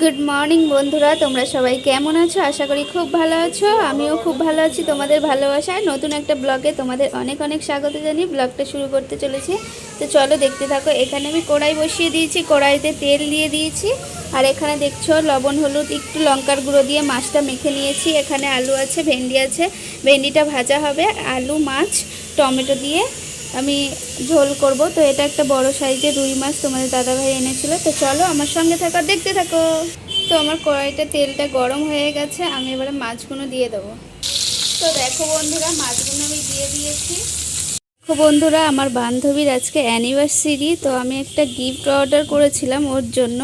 Good morning বন্ধুরা। তোমরা সবাই কেমন আছো? আশা করি খুব ভালো আছো। আমিও খুব ভালো আছি। তোমাদের ভালোবাসায় নতুন একটা ব্লগে তোমাদের অনেক অনেক স্বাগত জানিয়ে ব্লগটা শুরু করতে চলেছি। তো চলো দেখতে থাকো, এখানে আমি কড়াই বসিয়ে দিয়েছি, কড়াইতে তেল দিয়ে দিয়েছি। আর এখানে দেখছ, লবণ, হলুদ, একটু লঙ্কার গুঁড়ো দিয়ে মাছটা মেখে নিয়েছি। এখানে আলু আছে, ভেন্ডি আছে। ভেন্ডিটা ভাজা হবে। আলু, মাছ, টমেটো দিয়ে আমি ঝোল করব। তো এটা একটা বড় সাইজের রুই মাছ তোমাদের দাদাভাই এনেছিল। তো চলো আমার সঙ্গে থাকো, দেখতে থাকো। তো আমার কড়াইটা তেলটা গরম হয়ে গেছে, আমি এবারে মাছগুলো দিয়ে দেবো। তো দেখো বন্ধুরা, মাছগুলো আমি দিয়ে দিয়েছি। দেখো বন্ধুরা, আমার বান্ধবীর আজকে অ্যানিভার্সারি তো আমি একটা গিফট অর্ডার করেছিলাম ওর জন্য।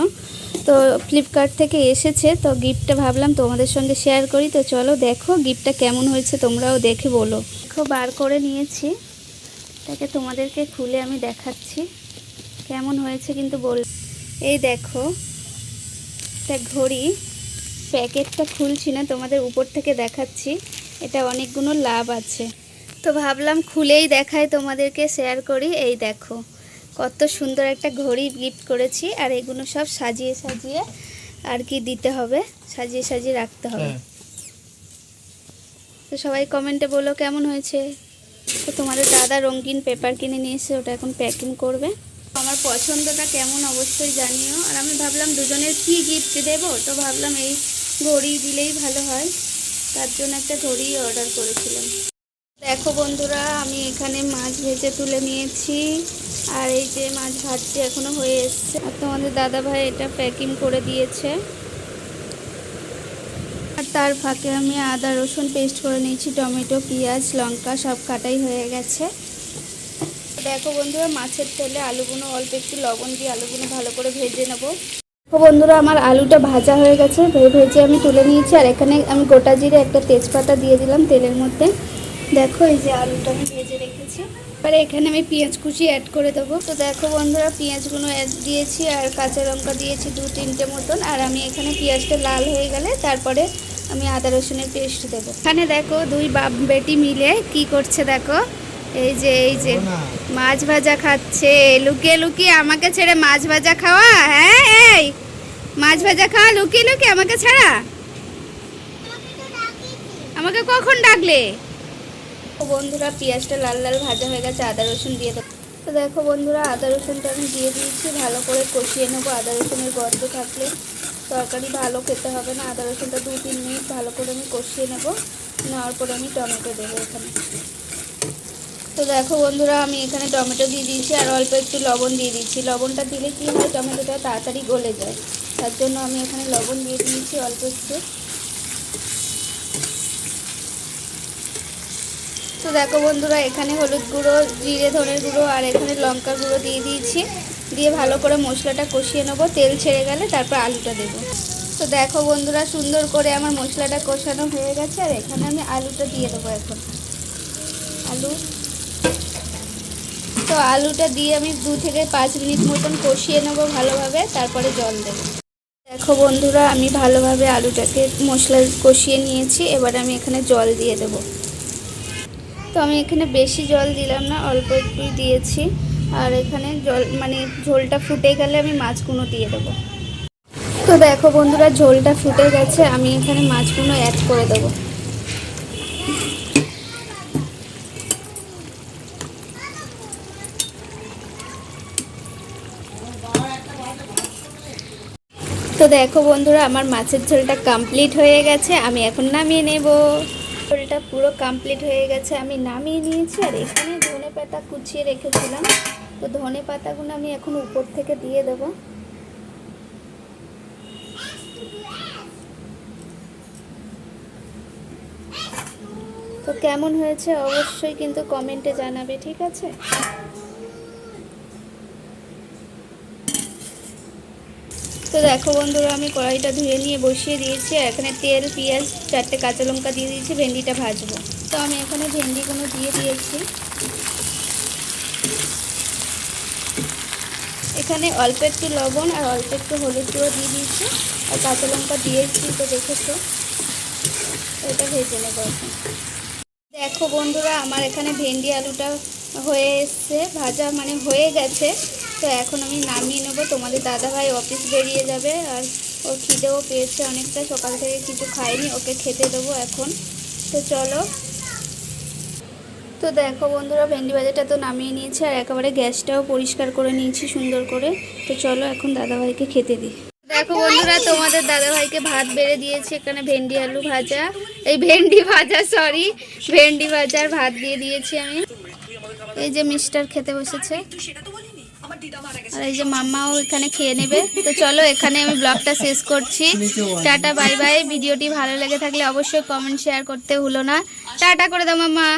তো ফ্লিপকার্ট থেকে এসেছে, তো গিফটটা ভাবলাম তোমাদের সঙ্গে শেয়ার করি। তো চলো দেখো গিফটটা কেমন হয়েছে, তোমরাও দেখে বলো। দেখো, বার করে নিয়েছি। তাকে তোমাদেরকে খুলে আমি দেখাচ্ছি। কেমন হয়েছে কিন্তু বল এই দেখো একটা ঘড়ি প্যাকেটটা খুলছি না তোমাদের উপর থেকে দেখাচ্ছি। এটা অনেকগুলো লাভ আছে। তো ভাবলাম খুলেই দেখাই তোমাদেরকে শেয়ার করি। এই দেখো কত সুন্দর একটা ঘড়ি গিফট করেছি আর এগুলো সব সাজিয়ে সাজিয়ে আর কি দিতে হবে? সাজিয়ে সাজিয়ে রাখতে হবে। তো সবাই কমেন্টে বলো কেমন হয়েছে? তো তোমাদের দাদা রঙিন পেপার কিনে নিয়ে এসে ওটা এখন প্যাকিং করবে। আমার পছন্দটা কেমন অবশ্যই জানিও। আর আমি ভাবলাম দুজনের কি গিফট দেব? তো ভাবলাম এই ঘড়ি দিলেই ভালো হয়। তার জন্য একটা ঘড়ি অর্ডার করেছিলাম। দেখো বন্ধুরা, আমি এখানে মাছ ভেজে তুলে নিয়েছি। আর এই যে মাছ ভাজছে এখনও হয়ে এসছে। আর তোমাদের দাদা ভাই এটা প্যাকিং করে দিয়েছে। আর তার ফাঁকে আমি আদা, রসুন পেস্ট করে নিয়েছি, টমেটো, পেঁয়াজ, লঙ্কা, সব কাটাই হয়ে গেছে। দেখো বন্ধুরা, মাছের তেলে আলুগুলো, অল্প একটু লবণ দিয়ে আলুগুলো ভালো করে ভেজে নেব। বন্ধুরা, আমার আলুটা ভাজা হয়ে গেছে ভেজে আমি তুলে নিয়েছি, আর এখানে আমি গোটা জিরে একটা তেজপাতা দিয়ে দিলাম তেলের মধ্যে। দেখো এই যে আলুটা আমি ভেজে রেখেছি। এবারে এখানে আমি পেঁয়াজ কুচি অ্যাড করে দেবো। তো দেখো বন্ধুরা, পেঁয়াজগুলো অ্যাড দিয়েছি, আর কাঁচা লঙ্কা দিয়েছি দু তিনটে মতন, আর আমি এখানে পেঁয়াজটা লাল হয়ে গেলে তারপরে আমি আদা রসুনের পেস্ট দেবো। এখানে দেখো দুই বাপ বেটি মিলে কি করছে দেখো। এই যে এই যে মাছ ভাজা খাচ্ছে। লুকিয়ে লুকিয়ে আমাকে ছেড়ে মাছ ভাজা খাওয়া? হ্যাঁ এই। মাছ ভাজা খাওয়া লুকিয়ে লুকিয়ে আমাকে ছাড়া? আমাকে কখন ডাকলে? ও বন্ধুরা পেঁয়াজটা লাল লাল ভাজা হয়ে গেছে আদা রসুন দিয়ে দেবো। তো দেখো বন্ধুরা আদা রসুনটা আমি দিয়ে দিয়েছি ভালো করে কষিয়ে নেব। আদা রসুনের গন্ধ থাকলে তরকারি ভালো খেতে হবে না, আদা রসুনটা দু তিন মিনিট ভালো করে আমি কষিয়ে নেব, নেওয়ার পরে আমি টমেটো দেবো এখানে। তো দেখো বন্ধুরা, আমি এখানে টমেটো দিয়ে দিয়েছি আর অল্প একটু লবণ দিয়ে দিচ্ছি লবণটা দিলে কি হয়, টমেটোটা তাড়াতাড়ি গলে যায়। তার জন্য আমি এখানে লবণ দিয়ে দিয়েছি অল্প একটু। তো দেখো বন্ধুরা, এখানে হলুদ গুঁড়ো, জিরে ধনের গুঁড়ো আর এখানে লঙ্কার গুঁড়ো দিয়ে দিয়েছি। দিয়ে ভালো করে মশলাটা কষিয়ে নেব। তেল ছেড়ে গেলে তারপর আলুটা দেবো। তো দেখো বন্ধুরা, সুন্দর করে আমার মশলাটা কষানো হয়ে গেছে, আর এখানে আমি আলুটা দিয়ে দেবো এখন। আলু। তো আলুটা দিয়ে আমি দু থেকে পাঁচ মিনিট মতন কষিয়ে নেব ভালোভাবে, তারপরে জল দেবো। দেখো বন্ধুরা, আমি ভালোভাবে আলুটাকে মশলা কষিয়ে নিয়েছি, এবার আমি এখানে জল দিয়ে দেবো। তো আমি এখানে বেশি জল দিলাম না, অল্প একটু দিয়েছি। আর এখানে জল মানে ঝোলটা ফুটে গেলে আমি মাছগুলো দিয়ে দেবো। তো দেখো বন্ধুরা, ঝোলটা ফুটে গেছে, আমি এখানে মাছগুলো অ্যাড করে দেবো। তো দেখো বন্ধুরা, আমার মাছের ঝোলটা কমপ্লিট হয়ে গেছে, আমি এখন নামিয়ে নেব। ঝোলটা পুরো কমপ্লিট হয়ে গেছে, আমি নামিয়ে নিয়েছি, আর এখানে ধনে পাতা কুচিয়ে রেখেছিলাম। তো ধনে পাতাগুলো আমি এখন উপর থেকে দিয়ে দেবো। তো কেমন হয়েছে অবশ্যই কিন্তু কমেন্টে জানাবে, ঠিক আছে? তো দেখো বন্ধুরা, আমি কড়াইটা ধুয়ে নিয়ে বসিয়ে দিয়েছি এখানে তেল, পেঁয়াজ, চারটে কাঁচা লঙ্কা দিয়ে দিয়েছি, ভেন্ডিটা ভাজবো। তো আমি এখানে ভেন্ডিগুলো দিয়ে দিয়েছি। এখানে অল্প একটু লবণ আর অল্প একটু হলুদ গুঁড়ো দিয়ে দিয়েছি। আর কাঁচা লঙ্কা দিয়েছি তো দেখেছ। এটা ভেজে নেব দেখো বন্ধুরা, আমার এখানে ভেন্ডি আলুটা হয়ে এসছে। ভাজা মানে হয়ে গেছে। তো এখন আমি নামিয়ে নেব। তোমাদের দাদাভাই অফিস বেরিয়ে যাবে আর ও খিদেও পেয়েছে অনেকটা। সকাল থেকে কিছু খাইনি ওকে খেতে দেবো এখন। তো চলো তো দেখো বন্ধুরা, ভেন্ডি ভাজাটা তো নামিয়ে নিয়েছি আর একেবারে গ্যাসটাও পরিষ্কার করে নিয়েছি সুন্দর করে। তো চলো এখন দাদাভাইকে খেতে দিই। দেখো বন্ধুরা, তোমাদের দাদাভাইকে ভাত বেড়ে দিয়েছি, এখানে ভেন্ডি আলু ভাজা। এই ভেন্ডি ভাজা সরি ভেন্ডি ভাজার ভাত দিয়ে দিয়েছি আমি। এই যে মিস্টার খেতে বসেছে। আর এই যে মাম্মাও এখানে খেয়ে নেবে। তো চলো এখানে আমি ব্লগটা শেষ করছি। Tata, bye bye. ভিডিওটি ভালো লেগে থাকলে অবশ্যই কমেন্ট শেয়ার করতে ভুলো না। টাটা করে দাও মাম্মা।